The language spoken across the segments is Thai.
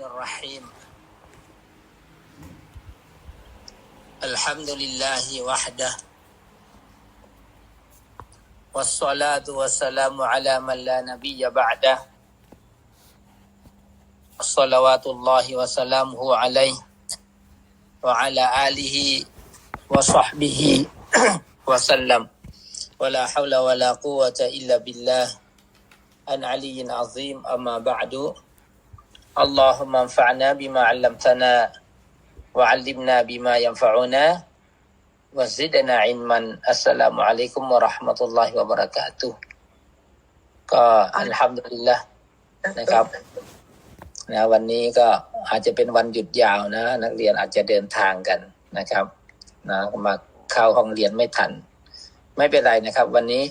الرحيم. الحمد لله وحده والصلاة والسلام على من لا نبي بعده. صلوات الله وسلامه عليه وعلى آله وصحبه وسلم. ولا حول ولا قوة إلا بالله. أن علي عظيم أما بعد. اللهم انفعنا بما علمتنا وعلمنا بما ينفعنا وزدنا علما السلام عليكم ورحمة الله وبركاته ก็อัลฮัมดุลิลละนะครับนะวันนี้ก็อาจจะเป็นวันหยุดยาวนะ นักเรียนอาจจะเดินทางกันนะครับนะมาเข้าห้องเรียนไม่ทัน ไม่เป็นไรนะครับ วันนี้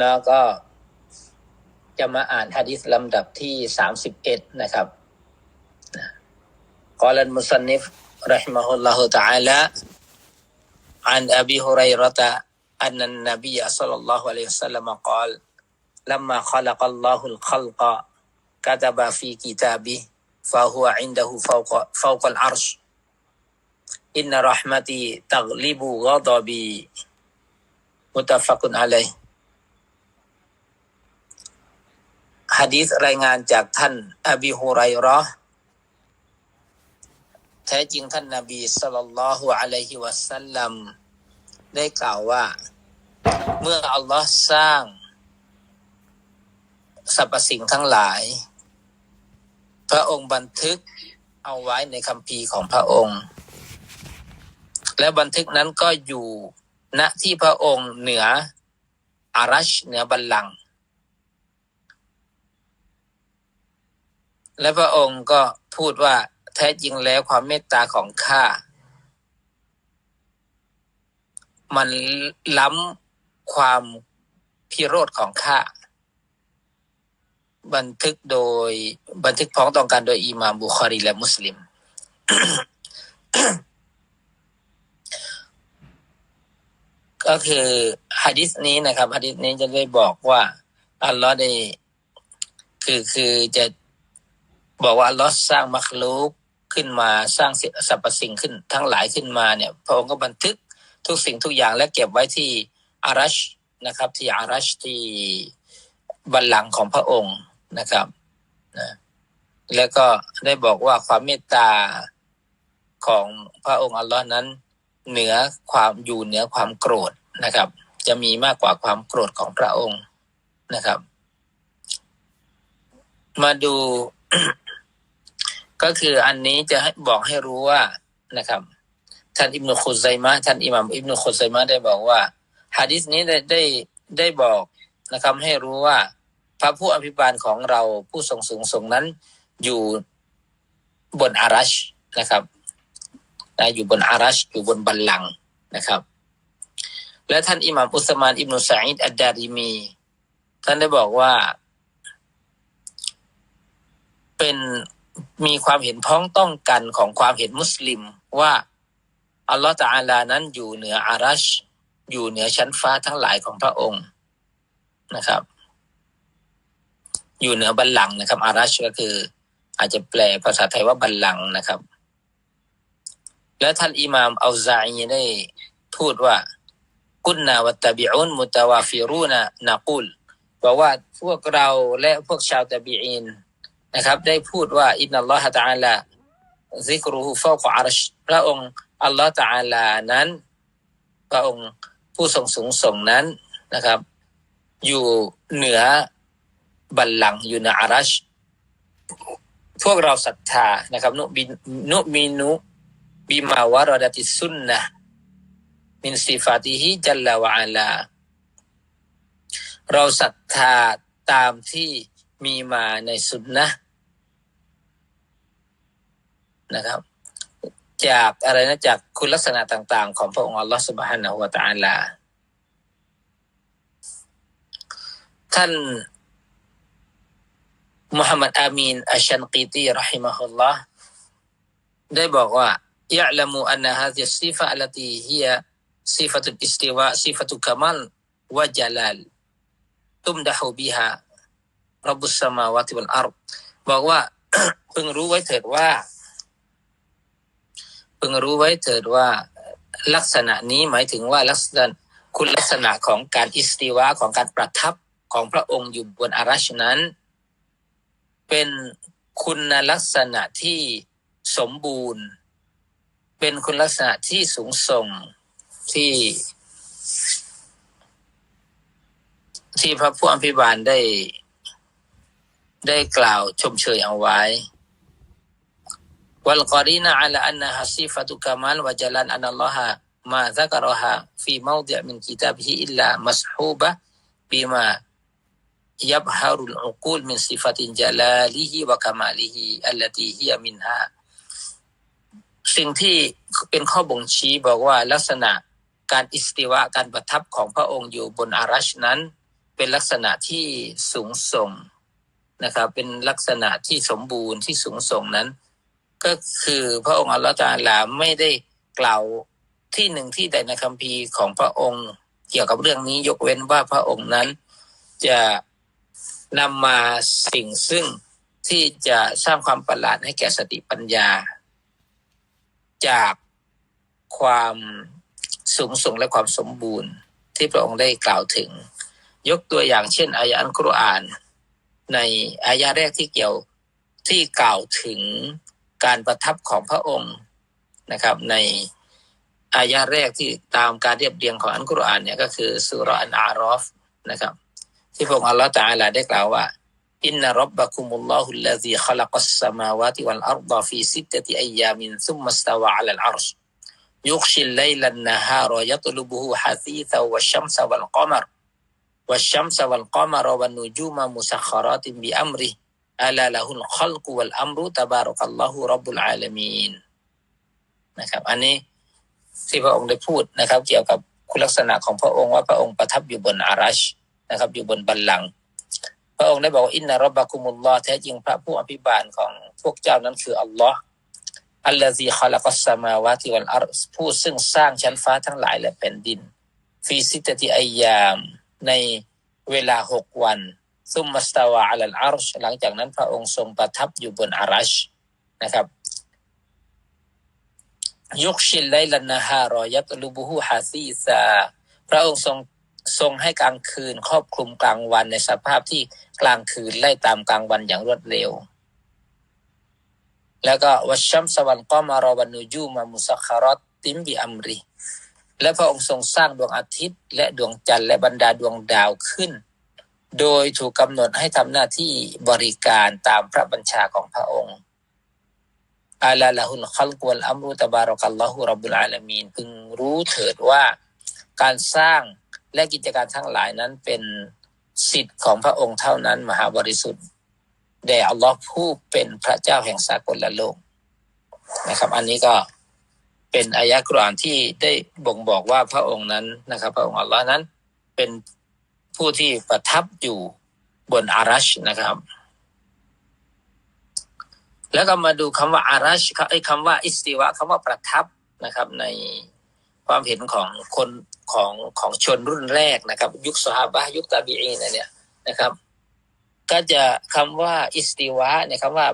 นะก็จะมาอ่านฮะดิษลำดับที่สามสิบเอ็ดนะครับ กอลันมุสันนิฟ رحمه الله تعالى عن أبي هريرة أن النبي صلى الله عليه وسلم قال لما خلق الله الخلق كتب في كتابه فهو عنده فوق فوق العرش إن رحمتي تغلب غضبي متفق عليه ฮะดีษรายงานจากท่านอบีฮุไรเราะห์ แท้จริงท่านนาบีสัลลัลลอฮุอะลัยฮิวะสัลลัมได้กล่าวว่า เมื่ออัลลอฮ์สร้างสรรพสิ่งทั้งหลาย พระองค์บันทึกเอาไว้ในคัมภีร์ของพระองค์ และบันทึกนั้นก็อยู่ณที่พระองค์เหนืออารัชเหนือบัลลังก์และพระองค์ก็พูดว่า แท้จริงแล้วความเมตตาของข้า มันล้ำความพิโรธของข้า บันทึกโดยบันทึกพ้องต้องกันโดยอิหม่ามบุคอรีและมุสลิม ก็คือฮะดิษนี้นะครับฮะดิษนี้จะได้บอกว่า อัลลอฮ์ได้ คือคือจะบอกว่าอัลลอฮ์สร้างมัคลูก ขึ้นมาสร้างสรรพสิ่งขึ้นทั้งหลายขึ้นมาเนี่ยพระองค์ก็บันทึกทุกสิ่งทุกอย่างและเก็บไว้ที่อารัชนะครับ ที่อารัชที่บัลลังก์ของพระองค์นะครับนะแล้วก็ได้บอกว่าความเมตตาของพระองค์อัลลอฮ์นั้น เหนือความอยู่เหนือความโกรธนะครับ จะมีมากกว่าความโกรธของพระองค์นะครับ มาดู ก็คืออันนี้จะให้บอกให้รู้ว่านะครับ ท่านอิบนุคุซัยมะห์ท่านอิหมัมอิบนุคุซัยมะห์ได้บอกว่าฮะดิษนี้ได้ได้ได้บอกนะครับให้รู้ว่า พระผู้อภิบาลของเราผู้ทรงสูงส่งนั้น อยู่บนอารัชนะครับนะอยู่บนอารัชอยู่บนบัลลังก์นะครับ และท่านอิหมัมอุสมานอิบนุสัยดอัดดาริมี ท่านได้บอกว่า เป็น มีความเห็นพ้องต้องกันของความเห็นมุสลิมว่าอัลลอฮฺตะอาลานั้นอยู่เหนืออารัช อยู่เหนือชั้นฟ้าทั้งหลายของพระองค์นะครับ อยู่เหนือบัลลังก์นะครับ อารัชก็คือ อาจจะแปลภาษาไทยว่าบัลลังก์นะครับ และท่านอิหม่ามอัลซาอีได้พูดว่ากุนนาวัตบิอุนมุตาวาฟิรูนะนากุลบอกว่าพวกเราและพวกชาวตะบีอิน นะครับ ได้พูดว่าอินนัลลอฮฺตะอาลาซิกรุฮูฟาวกอารชพระองค์อัลลอฮฺตะอาลานั้น พระองค์ผู้ทรงสูงส่งนั้นนะครับ อยู่เหนือบัลลังก์อยู่เหนืออารัชพวกเราศรัทธานะครับ นุบินุมินุบิมาวารดติสุนนะมินสิฟาติฮิจัลลาวะอาลาเราศรัทธาตามที่มีมาในสุนนะ นะครับ จากอะไรนะจากคุณลักษณะต่างๆ ของพระองค์อัลลอฮฺสุบฮานะฮุวาตาลา ท่านมุฮัมมัดอามีนอัชันกีตีรอฮิมะฮุลลอฮได้บอกว่ายะละมูอันนะฮะดิซีฟะอัลตีฮียซีฟะตุอิสติวะซีฟะตุกามัลวะจัลลตุมดะฮูบิฮะรับบุสมาวะติวัลอาร์บอกว่า พึงรู้ไว้เถิดว่า พึงรู้ไว้เถิดว่าลักษณะนี้หมายถึงว่าลักษณะคุณลักษณะของการอิสติวาของการประทับของพระองค์อยู่บนอารัชนั้น เป็นคุณลักษณะที่สมบูรณ์ เป็นคุณลักษณะที่สูงส่งที่ ที่พระผู้อภิบาลได้ได้กล่าวชมเชยเอาไว้ วัลกอรีน على ลอันนาฮัซีฟะตุกามันวะจัลันอันอัลลอฮะมาซักรอฮะฟีมาอุดะมินกิตาบิอิลลามัสฮูบะบิมายับฮารุลอุกูสิ่งที่เป็นข้อบ่งชี้บอกว่าลักษณะการอิสติวะการประทับของพระองค์อยู่บนอารัชนั้น เป็นลักษณะที่สูงส่งนะครับ เป็นลักษณะที่สมบูรณ์ที่สูงส่งนั้น ก็คือพระองค์อัลลอฮฺตะอาลาไม่ได้กล่าวที่หนึ่งที่ใดในคัมภีร์ของพระองค์เกี่ยวกับเรื่องนี้ยกเว้นว่าพระองค์นั้นจะนำมาสิ่งซึ่งที่จะสร้างความประหลาดให้แก่สติปัญญา จากความสูงส่งและความสมบูรณ์ที่พระองค์ได้กล่าวถึง ยกตัวอย่างเช่นอายะอันกุรอาน ในอายะแรกที่เกี่ยวที่กล่าวถึง การประทับของพระองค์นะครับ ในอายะแรกที่ตามการเรียบเรียงของอันกุรอานเนี่ยก็คือสุรอันอารอฟนะครับ ที่พระองค์อัลลอฮฺตาลาได้กล่าวว่าอินนารบบะคุมุลลอฮุลลซีขลักัสสมาวาติวัลอัรฎะฟีสิตตะอัยามินซุมมัสตาวะอะลัลอัรชยุกชิลไลลันนะฮารยะตลุบุฮุฮะซีซะวัชชัมซะวัลกอมรวัชัมซะวัลกอมรวันนุจูมามุสัคคาราตินบิอัมริ อัลาละฮุลขลกุวัลอัมรุตบารักัลลอฮุรับบุลอาลามีนนะครับ อันนี้ที่พระองค์ได้พูดนะครับ เกี่ยวกับคุณลักษณะของพระองค์ว่าพระองค์ประทับอยู่บนอารัชนะครับ อยู่บนบัลลังก์พระองค์ได้บอกว่าอินนารบบะคุมุลลอฮ์แท้จริงพระผู้อภิบาลของพวกเจ้านั้นคืออัลลอฮ์อัลลอฮีขลักัสมาวาติวัลอัรผู้ซึ่งสร้างชั้นฟ้าทั้งหลายและแผ่นดิน ฟีซิตติอายาม ในเวลาหกวัน ซุมมัสตาวะอัลลอัรชหลังจากนั้นพระองค์ทรงประทับอยู่บนอารัชนะครับยุคชิลไลลันนะฮารอยัตลุบุฮูฮาซีซาพระองค์ทรงทรงให้กลางคืนครอบคลุมกลางวันในสภาพที่กลางคืนไล่ตามกลางวันอย่างรวดเร็ว แล้วก็วัชชัมสวรรค์ก็มารอบันนูยูมามุสคารอตติมบิอัมรีและพระองค์ทรงสร้างดวงอาทิตย์ และดวงจันทร์และบรรดาดวงดาวขึ้น โดยถูกกำหนดให้ทำหน้าที่บริการตามพระบัญชาของพระองค์อาลาละฮุลคัลกวลอัมรุตบารกัลลอฮุรับบุลอาลามีนพึงรู้เถิดว่าการสร้างและกิจการทั้งหลายนั้นเป็นสิทธิ์ของพระองค์เท่านั้น มหาบริสุทธิ์แด่อัลลอฮ์ผู้เป็นพระเจ้าแห่งสากลและโลกนะครับ อันนี้ก็เป็นอายะกรานที่ได้บ่งบอกว่าพระองค์นั้นนะครับ พระองค์อัลลอฮ์นั้นเป็น ผู้ที่ประทับอยู่บนอารัชนะครับ แล้วก็มาดูคำว่าอารัชไอ้คำว่าอิสติวะคำว่าประทับนะครับ ในความเห็นของคนของของชนรุ่นแรกนะครับ ยุคสฮาบะยุคตาบีอีนเนี่ยนะครับ ก็จะคำว่าอิสติวะเนี่ยคำว่า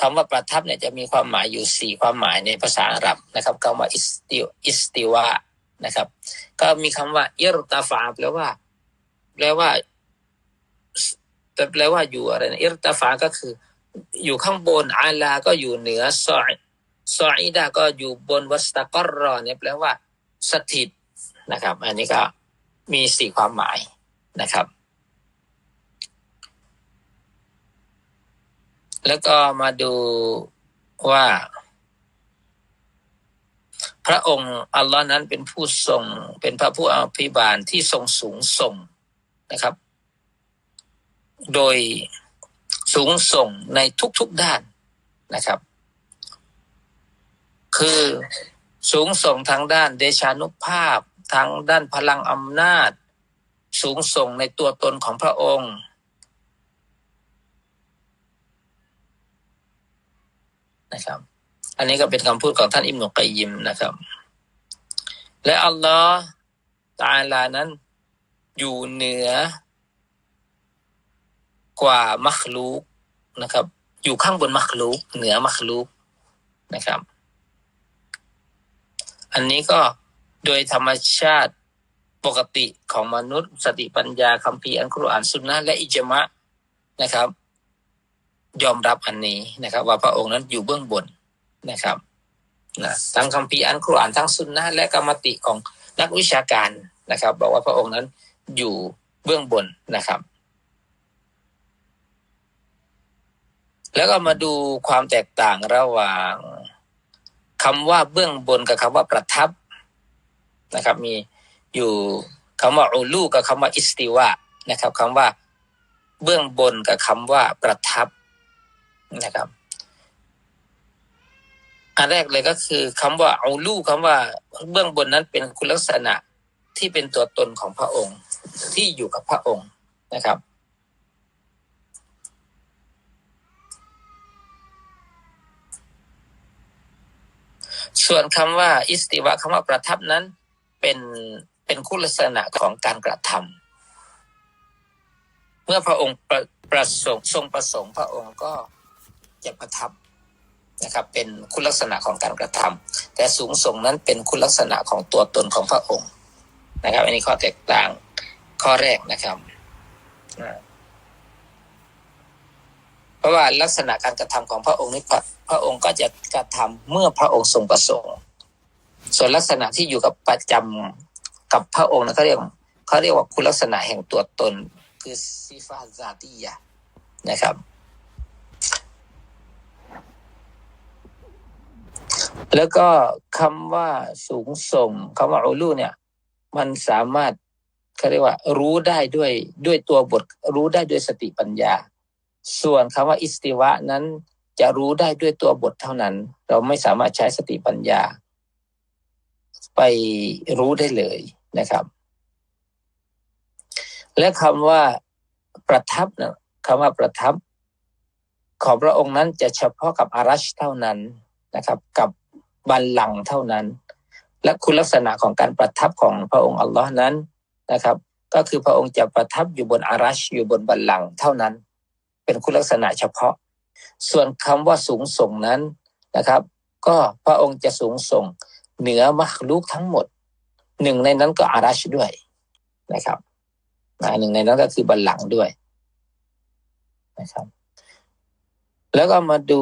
คำว่าประทับเนี่ยจะมีความหมายอยู่สี่ความหมายในภาษาอาหรับนะครับคำว่าอิสติอิสติวะนะครับ ก็มีคำว่าอิรตาฟาแปลว่า แปลว่า แต่แปลว่าอยู่อะไรนะอิรตาฟาก็คือ อยู่ข้างบนอาลา ก็อยู่เหนือซอยซอยดาก็อยู่บนวัสตะกรอเนี่ยแปลว่าสถิตนะครับ อันนี้ก็มีสี่ความหมายนะครับ แล้วก็มาดูว่า พระองค์อัลลอฮ์นั้นเป็นผู้ทรง เป็นพระผู้อภิบาลที่ทรงสูงส่ง นะครับ โดยสูงส่งในทุกๆด้านนะครับ คือสูงส่งทางด้านเดชานุภาพ ทางด้านพลังอำนาจ สูงส่งในตัวตนของพระองค์ นะครับ อันนี้ก็เป็นคำพูดของท่านอิมนุกัยยิมนะครับ และอัลลอฮ์ตาลานั้น อยู่เหนือกว่ามัคลูกนะครับ อยู่ข้างบนมักลุกเหนือมักลุกนะครับ อันนี้ก็โดยธรรมชาติปกติของมนุษย์ สติปัญญาคัมภีร์อันกุรอานสุนนะและอิจมะนะครับ ยอมรับอันนี้นะครับ ว่าพระองค์นั้นอยู่เบื้องบนนะครับนะทั้งคัมภีร์อันกุรอานทั้งสุนนะและกรรมติของนักวิชาการนะครับ บอกว่าพระองค์นั้น อยู่เบื้องบนนะครับ แล้วก็มาดูความแตกต่างระหว่างคำว่าเบื้องบนกับคำว่าประทับนะครับ มีอยู่คำว่าอูลูกับคำว่าอิสติวะนะครับคำว่าเบื้องบนกับคำว่าประทับนะครับ อันแรกเลยก็คือคำว่าอูลูคำว่าเบื้องบนนั้นเป็นคุณลักษณะที่เป็นตัวตนของพระองค์ ที่อยู่กับพระองค์นะครับ ส่วนคำว่า อิสติวะคำว่าประทับนั้นเป็นเป็นคุณลักษณะของการกระทำเมื่อพระองค์ประประสงค์ทรงประสงค์พระองค์ก็จะประทับนะครับ เป็นคุณลักษณะของการกระทำแต่สูงส่งนั้นเป็นคุณลักษณะของตัวตนของพระองค์นะครับ อันนี้ข้อแตกต่าง ข้อแรกนะครับ เพราะว่าลักษณะการกระทำของพระองค์นี้พระพระองค์ก็จะกระทำเมื่อพระองค์ทรงประสงค์ ส่วนลักษณะที่อยู่กับประจำกับพระองค์นะเขาเรียกเขาเรียกว่าคุณลักษณะแห่งตัวตน คือซีฟาซาติยะนะครับแล้วก็คำว่าสูงส่งคำว่าอูลูเนี่ย มันสามารถ เขาเรียกว่า รู้ได้ด้วยด้วยตัวบท รู้ได้ด้วยสติปัญญา ส่วนคำว่าอิสติวะนั้นจะรู้ได้ด้วยตัวบทเท่านั้น เราไม่สามารถใช้สติปัญญา ไปรู้ได้เลยนะครับ และคำว่าประทับนะคำว่าประทับ ของพระองค์นั้นจะเฉพาะกับอารัชเท่านั้นนะครับ กับบัลลังก์เท่านั้น และคุณลักษณะของการประทับของพระองค์อัลลอฮ์นั้น นะครับ ก็คือพระองค์จะประทับอยู่บนอารัชอยู่บนบัลลังก์เท่านั้น เป็นคุณลักษณะเฉพาะ ส่วนคำว่าสูงส่งนั้นนะครับ ก็พระองค์จะสูงส่งเหนือมัคลูกทั้งหมด หนึ่งในนั้นก็อารัชด้วยนะครับหนึ่งในนั้นก็คือบัลลังก์ด้วยนะครับ แล้วก็มาดู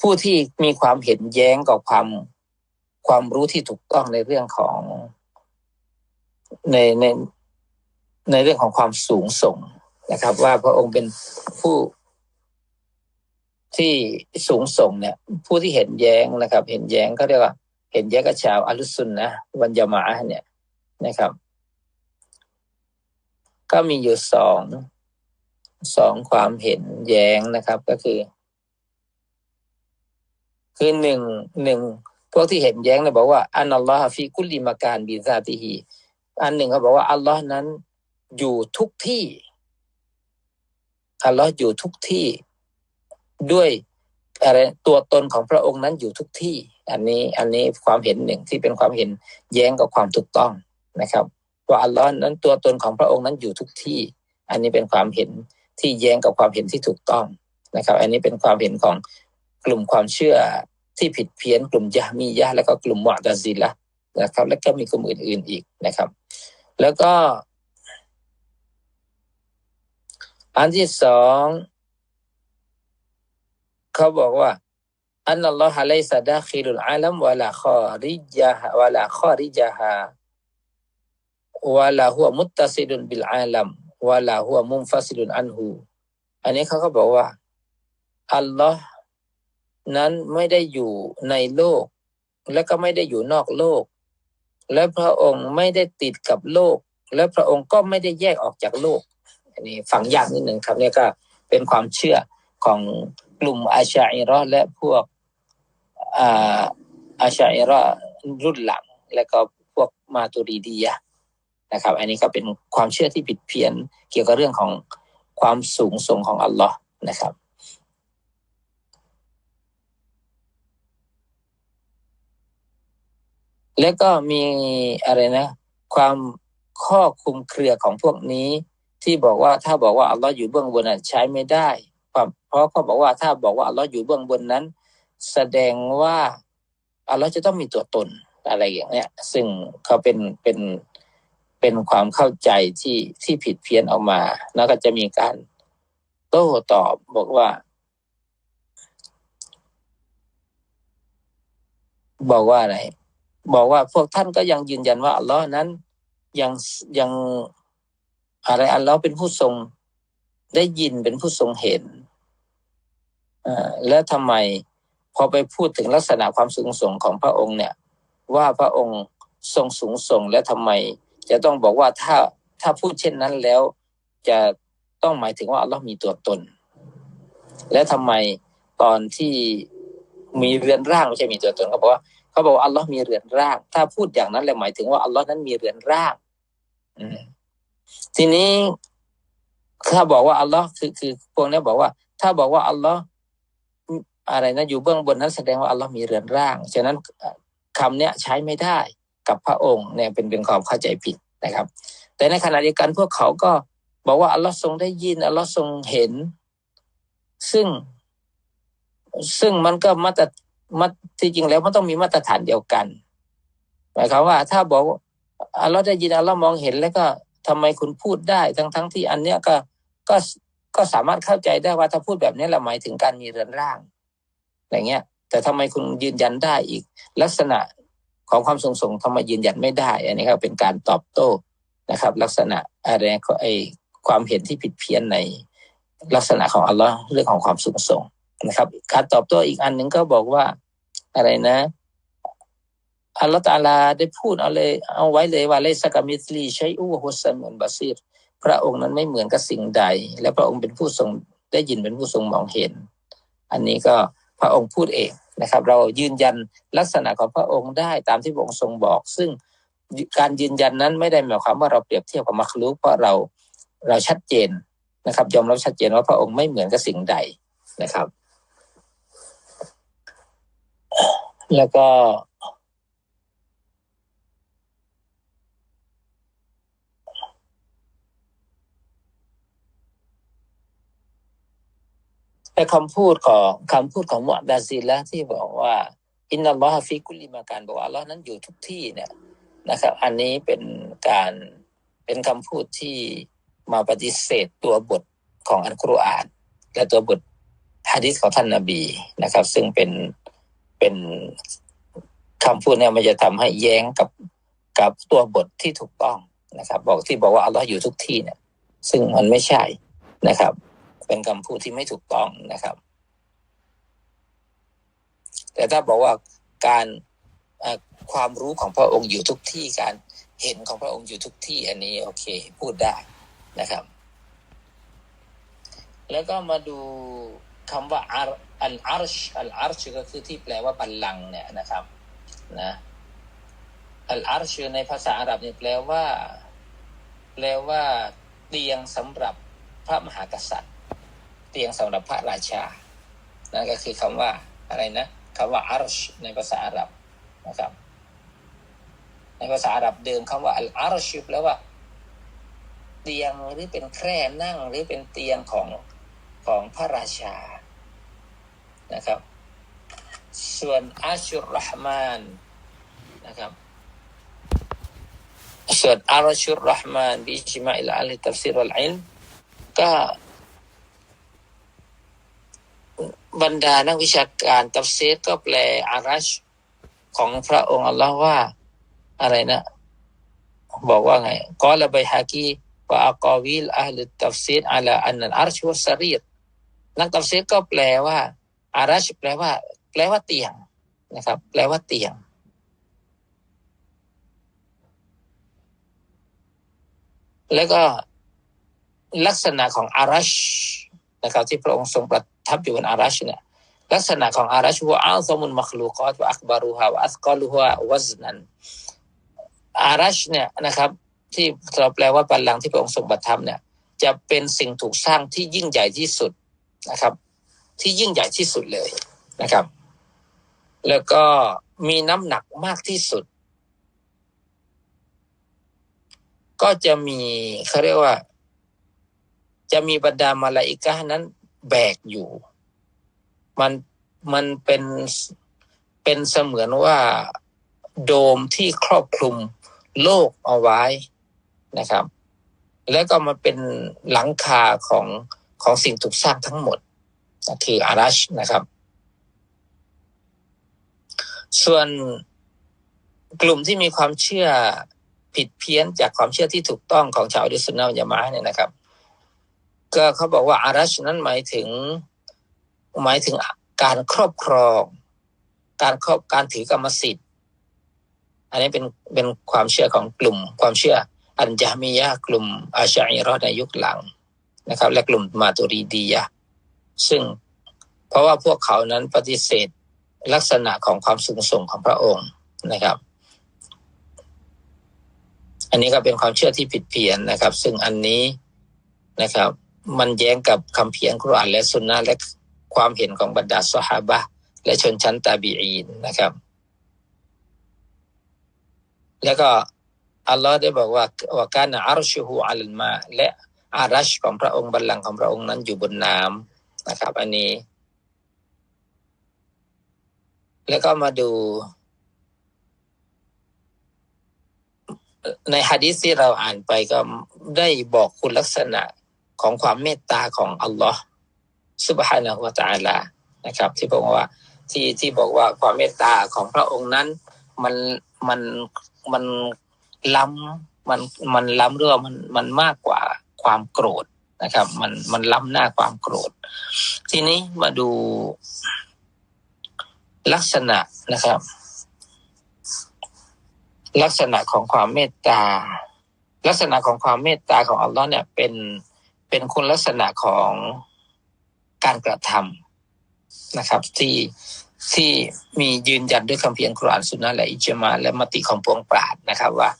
ผู้ที่มีความเห็นแย้งกับความความรู้ที่ถูกต้องในเรื่องของ ในในในเรื่องของความสูงส่งนะครับ ว่าพระองค์เป็นผู้ที่สูงส่งเนี่ย ผู้ที่เห็นแย้งนะครับ เห็นแย้งเขาเรียกว่า เห็นแย้งกับชาวอัลุสุนนะวันยามาเนี่ยนะครับ ก็มีอยู่สองสองความเห็นแย้งนะครับก็คือ คือหนึ่งหนึ่งพวกที่เห็นแย้งเนี่ยบอกว่าอันอัลลอฮฺฟีกุลิมาการบิซาติฮี อันหนึ่งเขาบอกว่าอัลลอฮ์นั้นอยู่ทุกที่อัลลอฮ์อยู่ทุกที่ด้วยอะไรตัวตนของพระองค์นั้นอยู่ทุกที่ อันนี้อันนี้ความเห็นหนึ่งที่เป็นความเห็นแย้งกับความถูกต้องนะครับว่าอัลลอฮ์นั้นตัวตนของพระองค์นั้นอยู่ทุกที่ อันนี้เป็นความเห็นที่แย้งกับความเห็นที่ถูกต้องนะครับ อันนี้เป็นความเห็นของกลุ่มความเชื่อที่ผิดเพี้ยนกลุ่มยะมียะแล้วก็กลุ่มวะดาซิละนะครับ แล้วก็มีกลุ่มอื่น ๆอีกนะครับ แล้วก็ อันที่สองเขาบอกว่า อันนัลลอฮะไลซะดาคิลุลอาลัมวะลาคอริจาฮะวะลาคอริจาฮะวะลาหัวมุตตะซิดุนบิลอาลัมวะลาหัวมุมฟัซิดุนอันฮูอันนี้เขาก็บอกว่า อัลลอฮ์นั้นไม่ได้อยู่ในโลก และก็ไม่ได้อยู่นอกโลก และพระองค์ไม่ได้ติดกับโลก และพระองค์ก็ไม่ได้แยกออกจากโลก อันนี้ฟังยากนิดหนึ่งครับเนี่ยก็เป็นความเชื่อของกลุ่มอาชาอิรอและพวกอาอาชาอิรอรุ่นหลัง และก็พวกมาตุรีดียนะครับ อันนี้ก็เป็นความเชื่อที่ผิดเพี้ยนเกี่ยวกับเรื่องของความสูงส่งของอัลลอฮ์นะครับ แล้วก็มีอะไรนะ ความข้อคุมเครือของพวกนี้ ที่บอกว่าถ้าบอกว่าอัลลอฮ์อยู่เบื้องบนใช้ไม่ได้เพราะเพราะเขาบอกว่าถ้าบอกว่าอัลลอฮ์อยู่เบื้องบนนั้น แสดงว่าอัลลอฮ์จะต้องมีตัวตนอะไรอย่างเนี้ย ซึ่งเขาเป็นเป็นเป็นความเข้าใจที่ที่ผิดเพี้ยนออกมา แล้วก็จะมีการโต้ตอบบอกว่า บอกว่าอะไร บอกว่าพวกท่านก็ยังยืนยันว่าอัลลอฮ์นั้นยังยังอะไรอัลลอฮ์เป็นผู้ทรงได้ยินเป็นผู้ทรงเห็นแล้วทำไมพอไปพูดถึงลักษณะความสูงส่งของพระองค์เนี่ย ว่าพระองค์ทรงสูงส่งและทำไม จะต้องบอกว่าถ้าถ้าพูดเช่นนั้นแล้ว จะต้องหมายถึงว่าอัลลอฮ์มีตัวตน และทำไมตอนที่มีเรือนร่างไม่ใช่มีตัวตนเขาบอกว่า เขาบอกว่าอัลลอฮ์มีเรือนร่าง ถ้าพูดอย่างนั้นแล้วหมายถึงว่าอัลลอฮ์นั้นมีเรือนร่างทีนี้ถ้าบอกว่าอัลลอฮ์คือคือพวกนี้บอกว่า ถ้าบอกว่าอัลลอฮ์อะไรนะอยู่เบื้องบนนั้นแสดงว่าอัลลอฮ์มีเรือนร่างฉะนั้นคำเนี้ยใช้ไม่ได้กับพระองค์เนี่ยเป็นเป็นความเข้าใจผิดนะครับ แต่ในขณะเดียวกันพวกเขาก็บอกว่าอัลลอฮ์ทรงได้ยินอัลลอฮ์ทรงเห็น ซึ่งซึ่งมันก็มาตร มาที่จริงแล้วมันต้องมีมาตรฐานเดียวกันหมายความว่า ถ้าบอกอัลลอฮ์ได้ยินอัลลอฮ์มองเห็นแล้วก็ทำไมคุณพูดได้ทั้งทั้งที่อันเนี้ยก็ก็ก็สามารถเข้าใจได้ว่าถ้าพูดแบบนี้เราหมายถึงการมีเรือนร่างอย่างเงี้ย แต่ทำไมคุณยืนยันได้อีก ลักษณะของความทรงส่งทำไมยืนยันไม่ได้ อันนี้ก็เป็นการตอบโต้นะครับ ลักษณะอะไรไอความเห็นที่ผิดเพี้ยนในลักษณะของอัลลอฮ์เรื่องของความสูงส่งนะครับ การตอบโต้อีกอันหนึ่งก็บอกว่า อะไรนะอัลลอฮฺตาลาได้พูดเอาเลย เอาไว้เลยว่าเลสกามิสลีใช้อูฮุสมุนบาซิรพระองค์นั้นไม่เหมือนกับสิ่งใด และพระองค์เป็นผู้ทรงได้ยินเป็นผู้ทรงมองเห็น อันนี้ก็พระองค์พูดเองนะครับ เรายืนยันลักษณะของพระองค์ได้ตามที่พระองค์ทรงบอก ซึ่งการยืนยันนั้นไม่ได้หมายความว่าเราเปรียบเทียบกับมักลุกเพราะเราเราชัดเจนนะครับ ยอมรับชัดเจนว่าพระองค์ไม่เหมือนกับสิ่งใดนะครับ แล้วก็ แต่คำพูดของคำพูดของมุอัดดาซิละที่บอกว่า อินนัลลอฮฟิกุลิมาการบอกว่าอัลลอฮ์นั้นอยู่ทุกที่เนี่ยนะครับ อันนี้เป็นการเป็นคำพูดที่มาปฏิเสธตัวบทของอัลกุรอาน และตัวบทฮะดิษของท่านนาบีนะครับ ซึ่งเป็น เป็นคำพูดเนี่ยมันจะทำให้แย้งกับกับตัวบทที่ถูกต้องนะครับ บอกที่บอกว่าอัลลอฮ์อยู่ทุกที่เนี่ย ซึ่งมันไม่ใช่นะครับ เป็นคำพูดที่ไม่ถูกต้องนะครับ แต่ถ้าบอกว่าการความรู้ของพระองค์อยู่ทุกที่การเห็นของพระองค์อยู่ทุกที่อันนี้โอเค พูดได้นะครับ แล้วก็มาดูคำว่า อัลอาร์ชอัลอาร์ชก็คือที่แปลว่าบัลลังก์เนี่ยนะครับนะอัลอาร์ชในภาษาอาหรับเนี่ยแปลว่า แปลว่า เตียงสำหรับพระมหากษัตริย์ เตียงสำหรับพระราชานั่นก็คือคำว่าอะไรนะคำว่าอาร์ชในภาษาอาหรับนะครับ ในภาษาอาหรับเดิมคำว่าอัลอาร์ชแปลว่า เตียงหรือเป็นแคร่นั่งหรือเป็นเตียงของของพระราชา นะครับ ส่วนอัชุรรห์มานนะครับส่วนอัลชุรรห์มานบิจิมาอิลอัลตัฟซีรอัลอิลก็บรรดานักวิชาการตัฟซีรก็แปลอารัชของพระองค์อัลลอฮ์ว่าอะไรนะ บอกว่าไงกอลบัยฮากีว่าอักอวิลอัลตัฟซีรอัลอันนัลอารชวัสรีรนักตัฟซีรก็แปลว่า อารัชแปลว่า แปลว่าเตียงนะครับ แปลว่าเตียง แล้วก็ลักษณะของอารัชนะครับที่พระองค์ทรงประทับอยู่บนอารัชเนี่ยลักษณะของอารัชว่าอัลซมุนมัคลูกอตวะอักบารุฮาวะอัสกอลุฮะวัซนันอารัชเนี่ยนะครับ ที่เราแปลว่าบัลลังก์ที่พระองค์ทรงประทับเนี่ย จะเป็นสิ่งถูกสร้างที่ยิ่งใหญ่ที่สุดนะครับ ที่ยิ่งใหญ่ที่สุดเลยนะครับ แล้วก็มีน้ำหนักมากที่สุด ก็จะมีเขาเรียกว่า จะมีบรรดามาลาอิกะนั้นแบกอยู่ มันมันเป็นเป็นเสมือนว่าโดมที่ครอบคลุมโลกเอาไว้นะครับ แล้วก็มาเป็นหลังคาของของสิ่งถูกสร้างทั้งหมด คืออารัชนะครับ ส่วนกลุ่มที่มีความเชื่อผิดเพี้ยนจากความเชื่อที่ถูกต้องของชาวดิสุนนะยามะเนี่ยนะครับ ก็เขาบอกว่าอารัชนั้นหมายถึง หมายถึงการครอบครอง การครอบการถือกรรมสิทธิ์ อันนี้เป็นเป็นความเชื่อของกลุ่ม ความเชื่ออันจามียะกลุ่มอาชาอิรอดในยุคหลังนะครับ และกลุ่มมาตุรีดียะ ซึ่งเพราะว่าพวกเขานั้นปฏิเสธลักษณะของความสูงส่งของพระองค์นะครับ อันนี้ก็เป็นความเชื่อที่ผิดเพี้ยนนะครับ ซึ่งอันนี้นะครับ มันแย้งกับคำเพียนคุรานและสุนนะและความเห็นของบรรดาสหาบะและชนชั้นตาบีอีนนะครับ แล้วก็อัลลอฮ์ได้บอกว่าว่าการอารชูฮูอัลมาและอารัชของพระองค์บัลลังก์ของพระองค์นั้นอยู่บนน้ำ นะครับ อันนี้ แล้วก็มาดู ในฮะดีษที่เราอ่านไปก็ได้บอกคุณลักษณะของความเมตตาของอัลลอฮ์สุบฮานะฮุวาตาลานะครับ ที่บอกว่าที่ที่บอกว่าความเมตตาของพระองค์นั้น มันมันมันล้ำมันมันล้ำเรื่องมันมันมากกว่าความโกรธ นะครับ มันมันล้ำหน้าความโกรธ ทีนี้มาดูลักษณะนะครับ ลักษณะของความเมตตา ลักษณะของความเมตตาของอัลลอฮ์เนี่ยเป็นเป็นคุณลักษณะของการกระทำนะครับ ที่ที่มียืนยันด้วยคำเพียงคุรานสุนนะและอิจมาและมติของปวงปราดนะครับ ว่า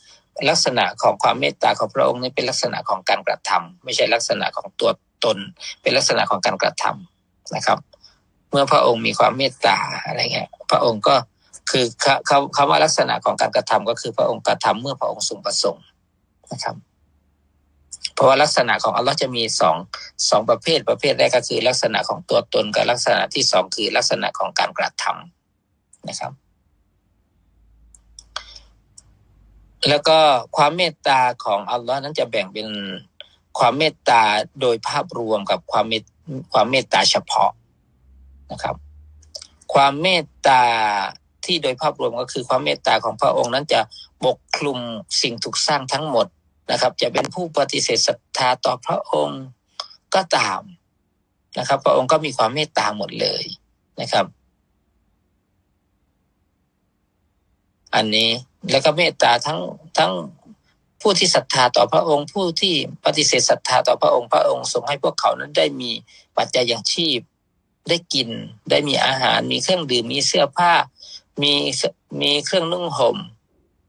ลักษณะของความเมตตาของพระองค์นี่เป็นลักษณะของการกระทำไม่ใช่ลักษณะของตัวตน เป็นลักษณะของการกระทำนะครับ เมื่อพระองค์มีความเมตตาอะไรเงี้ยพระองค์ก็คือเขาคำว่าลักษณะของการกระทำก็คือพระองค์กระทำเมื่อพระองค์ทรงประสงค์นะครับ เพราะว่าลักษณะของอัลลอฮ์จะมีสองสองประเภทประเภทแรกก็คือ ลักษณะของตัวตนกับลักษณะที่สองคือลักษณะของการกระทำนะครับ แล้วก็ความเมตตาของอัลลอฮ์นั้นจะแบ่งเป็นความเมตตาโดยภาพรวมกับความเมตความเมตตาเฉพาะนะครับ ความเมตตาที่โดยภาพรวมก็คือความเมตตาของพระองค์นั้นจะปกคลุมสิ่งถูกสร้างทั้งหมดนะครับ จะเป็นผู้ปฏิเสธศรัทธาต่อพระองค์ก็ตามนะครับ พระองค์ก็มีความเมตตาหมดเลยนะครับ อันนี้แล้วก็เมตตาทั้งทั้งผู้ที่ศรัทธาต่อพระองค์ ผู้ที่ปฏิเสธศรัทธาต่อพระองค์พระองค์ทรงให้พวกเขานั้นได้มีปัจจัยอย่างชีพ ได้กินได้มีอาหาร มีเครื่องดื่มมีเสื้อผ้า มีมีเครื่องนุ่งห่ม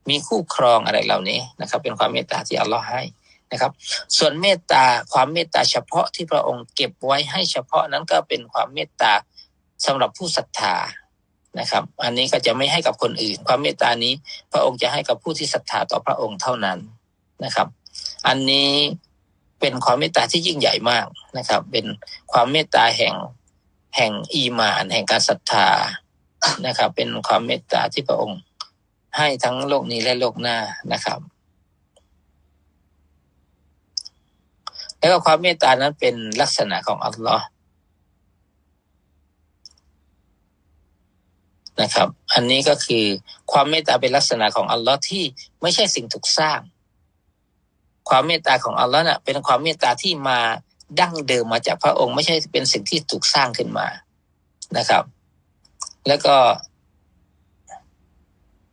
มีคู่ครองอะไรเหล่านี้นะครับ เป็นความเมตตาที่อัลลอฮ์ให้นะครับ ส่วนเมตตาความเมตตาเฉพาะที่พระองค์เก็บไว้ให้เฉพาะนั้นก็เป็นความเมตตาสำหรับผู้ศรัทธา นะครับ อันนี้ก็จะไม่ให้กับคนอื่น ความเมตตานี้ พระองค์จะให้กับผู้ที่ศรัทธาต่อพระองค์เท่านั้นนะครับ อันนี้เป็นความเมตตาที่ยิ่งใหญ่มากนะครับ เป็นความเมตตาแห่งแห่งอีมาน แห่งการศรัทธานะครับ เป็นความเมตตาที่พระองค์ให้ทั้งโลกนี้และโลกหน้านะครับ แล้วก็ความเมตตานั้นเป็นลักษณะของอัลลอฮ์ นะครับ อันนี้ก็คือความเมตตาเป็นลักษณะของอัลลอฮ์ที่ไม่ใช่สิ่งถูกสร้าง ความเมตตาของอัลลอฮ์น่ะเป็นความเมตตาที่มาดั้งเดิมมาจากพระองค์ ไม่ใช่เป็นสิ่งที่ถูกสร้างขึ้นมานะครับ แล้วก็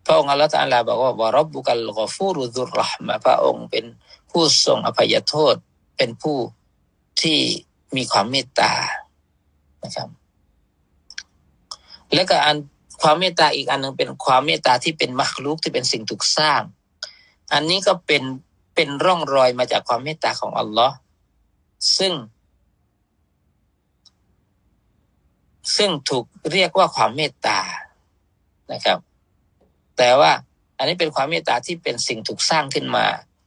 พระองค์อัลลอฮ์ตาลาบอกว่าวารบบุกัลกอฟูรุดุรห์มาพระองค์เป็นผู้ทรงอภัยโทษเป็นผู้ที่มีความเมตตานะครับ และก็อัน ความเมตตาอีกอันหนึ่งเป็นความเมตตาที่เป็นมักลุกที่เป็นสิ่งถูกสร้าง อันนี้ก็เป็นเป็นร่องรอยมาจากความเมตตาของอัลลอฮ์ซึ่ง ซึ่งถูกเรียกว่าความเมตตานะครับ แต่ว่าอันนี้เป็นความเมตตาที่เป็นสิ่งถูกสร้างขึ้นมา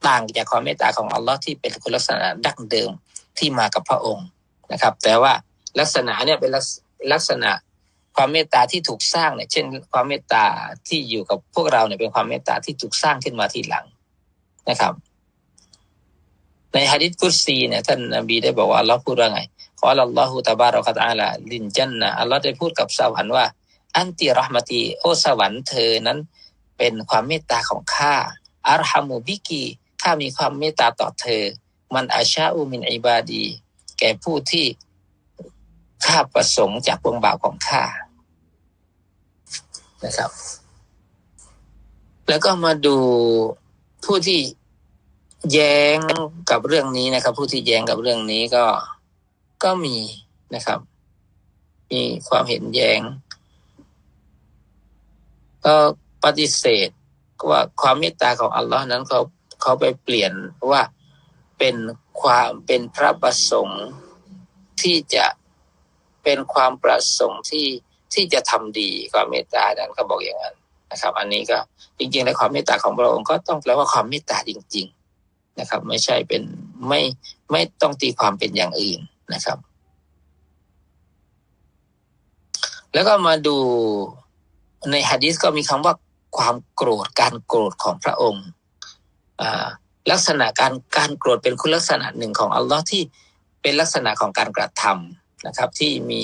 ต่างจากความเมตตาของอัลลอฮ์ที่เป็นคุณลักษณะดั้งเดิมที่มากับพระองค์นะครับ แต่ว่าลักษณะเนี่ยเป็นลักษณะ ความเมตตาที่ถูกสร้างเนี่ย เช่น ความเมตตาที่อยู่กับพวกเราเนี่ยเป็นความเมตตาที่ถูกสร้างขึ้นมาทีหลังนะครับ ในฮะดิษกุซีเนี่ยท่านนบีได้บอกว่าอัลลอฮ์พูดว่าไงขออัลลอฮฺตะบารอกะตอาลาลินจันนะอัลลอฮ์ได้พูดกับสวรรค์ว่า อันติรอห์มตีโอสวรรค์เธอนั้นเป็นความเมตตาของข้าอัลฮัมูบิกีข้ามีความเมตตาต่อเธอ มันอาชาอุมินอิบาดี แก่ผู้ที่ข้าประสงค์จากวงบ่าวของข้า นะครับ แล้วก็มาดูผู้ที่แย้งกับเรื่องนี้นะครับ ผู้ที่แย้งกับเรื่องนี้ก็ก็มีนะครับ มีความเห็นแย้ง ก็ปฏิเสธว่าความเมตตาของอัลลอฮ์นั้นเขาเขาไปเปลี่ยนว่าเป็นความเป็นพระประสงค์ที่จะเป็นความประสงค์ที่ ที่จะทำดีความเมตตานั้นเขาบอกอย่างนั้นนะครับ อันนี้ก็จริงๆในความเมตตาของพระองค์ก็ต้องแปลว่าความเมตตาจริง ๆนะครับ ไม่ใช่เป็นไม่ไม่ต้องตีความเป็นอย่างอื่นนะครับ แล้วก็มาดูในฮะดีษก็มีคำว่าความโกรธการโกรธของพระองค์อ่าลักษณะการการโกรธเป็นคุณลักษณะหนึ่งของอัลลอฮ์ที่เป็นลักษณะของการกระทำนะครับ ที่มี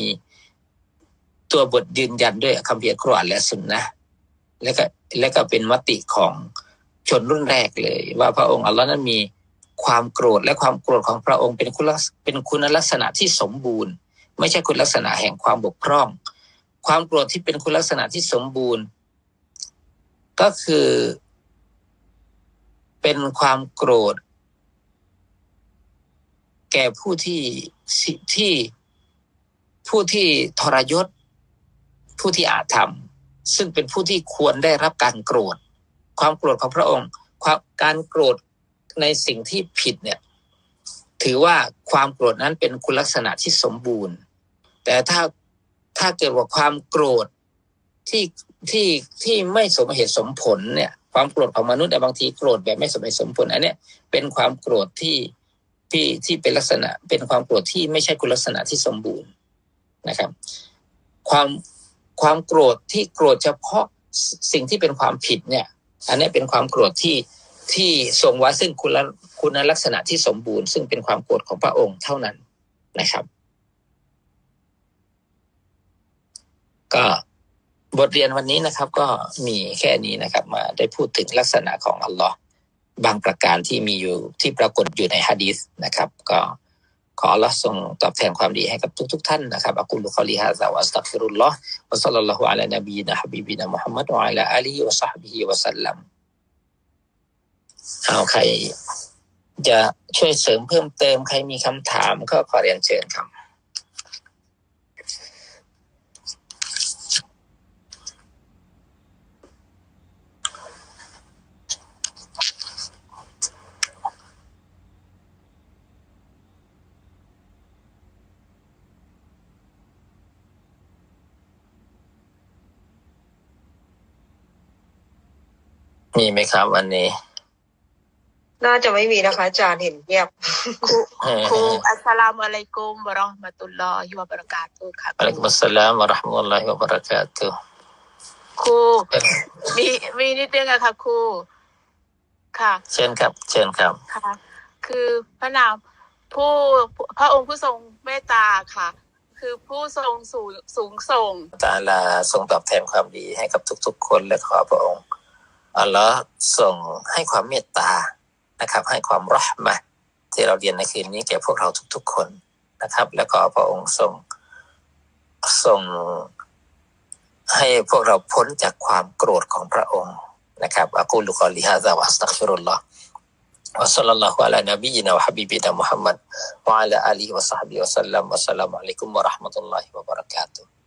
ตัวบทยืนยันด้วยคำเพียรครอานและสุนนะและก็และก็เป็นมติของชนรุ่นแรกเลย ว่าพระองค์อัลลอฮ์นั้นมีความโกรธและความโกรธของพระองค์เป็นคุณเป็นคุณลักษณะที่สมบูรณ์ ไม่ใช่คุณลักษณะแห่งความบกพร่อง ความโกรธที่เป็นคุณลักษณะที่สมบูรณ์ ก็คือ เป็นความโกรธ แก่ผู้ที่ที่ผู้ที่ทรยศ ผู้ที่อาธรรม ซึ่งเป็นผู้ที่ควรได้รับการโกรธ ความโกรธของพระองค์ความการโกรธในสิ่งที่ผิดเนี่ยถือว่าความโกรธนั้นเป็นคุณลักษณะที่สมบูรณ์ แต่ถ้าถ้าเกิดว่าความโกรธที่ที่ที่ไม่สมเหตุสมผลเนี่ยความโกรธของมนุษย์บางทีโกรธแบบไม่สมเหตุสมผลอันเนี้ยเป็นความโกรธที่ที่ที่เป็นลักษณะเป็นความโกรธที่ไม่ใช่คุณลักษณะที่สมบูรณ์นะครับ ความ ความโกรธที่โกรธเฉพาะสิ่งที่เป็นความผิดเนี่ย อันนี้เป็นความโกรธที่ที่ทรงไว้ซึ่งคุณคุณลักษณะที่สมบูรณ์ ซึ่งเป็นความโกรธของพระองค์เท่านั้นนะครับ ก็บทเรียนวันนี้นะครับ ก็มีแค่นี้นะครับ มาได้พูดถึงลักษณะของอัลลอฮ์บางประการที่มีอยู่ที่ปรากฏอยู่ในฮะดีษนะครับ ก็ ขอลลอฮ์ทรงตอบแทนความดีให้กับทุกๆทท่านนะครับอักุลุคอลิฮะซาวะสตักฟิรุลลอฮ์วะซัลลัลลอฮุอะลานบีนะฮะบีบินะมุฮัมมัดวะอะลาอาลีวะซอฮบิฮิวะสัลลัมเอาใครจะช่วยเสริมเพิ่มเติมใครมีคำถามก็ขอเรียนเชิญครับ มีไหมครับวันนี้ น่าจะไม่มีนะคะอาจารย์เห็นเงียบครูครูอัสสลามุอะลัยกุมวะเราะห์มะตุลลอฮิวะบะเราะกาตุฮ์ค่ะอะลัยกุมุสสลามวะเราะห์มะตุลลอฮิวะบะเราะกาตุฮ์ครูมีมีนิดนึงอะค่ะครูค่ะ เชิญครับ เชิญครับค่ะ คือพระนามผู้พระองค์ผู้ทรงเมตตาค่ะ คือผู้ทรงสูงสูงส่งตาลาทรงตอบแทนความดีให้กับทุก ๆ คนและขอพระองค์ อัลลอฮ์ส่งให้ความเมตตานะครับ ให้ความรอหมะที่เราเรียนในคืนนี้แก่พวกเราทุก ๆ คนนะครับ แล้วก็พระองค์ทรงส่งให้พวกเราพ้นจากความโกรธของพระองค์นะครับอะกูลุกอลิฮะซาวัสตักฟิรุลลอฮ์วะสัลลัลลอฮุอะลัยนบีนะวะฮบิบินะมุฮัมมัดวะอะลาอาลีวะสหบิวะสัลลัมวะสัลลัมอะลัยกุมวะราะห์มะตุลลอฮิวะบะเราะกาตุฮ์